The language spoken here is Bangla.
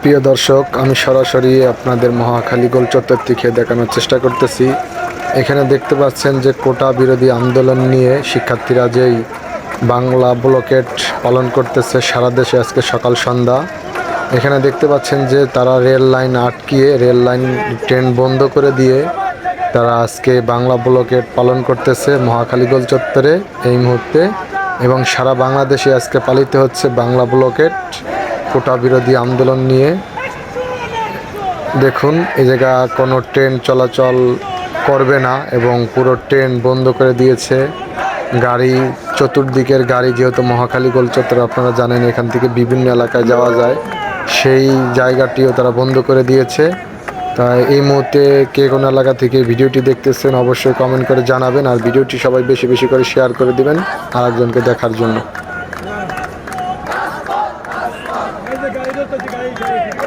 প্রিয় দর্শক, আমি সরাসরি আপনাদের মহাখালী গোল চত্বর থেকে দেখানোর চেষ্টা করতেছি। এখানে দেখতে পাচ্ছেন যে কোটা বিরোধী আন্দোলন নিয়ে শিক্ষার্থীরা যেই বাংলা ব্লকেট পালন করতেছে সারা দেশে আজকে সকাল সন্ধ্যা। এখানে দেখতে পাচ্ছেন যে তারা রেল লাইন আটকিয়ে, রেল লাইন ট্রেন বন্ধ করে দিয়ে তারা আজকে বাংলা ব্লকেট পালন করতেছে মহাখালী গোল চত্বরে এই মুহূর্তে এবং সারা বাংলাদেশে আজকে পালিত হচ্ছে বাংলা ব্লকেট। কোটা বিরোধী আন্দোলন নিয়ে। দেখুন, এই জায়গা কোনো ট্রেন চলাচল করবে না এবং পুরো ট্রেন বন্ধ করে দিয়েছে। গাড়ি, চতুর্দিকের গাড়ি যেহেতু মহাখালী গোল চত্বর আপনারা জানেন এখান থেকে বিভিন্ন এলাকায় যাওয়া যায়। সেই জায়গাটিও তারা বন্ধ করে দিয়েছে। তাই এই মুহূর্তে কে কোন এলাকা থেকে ভিডিওটি দেখতেছেন, অবশ্যই কমেন্ট করে জানাবেন। আর ভিডিওটি সবাই বেশি বেশি করে শেয়ার করে দিবেন আরেকজনকে দেখার জন্য। 時間いいかもしれない。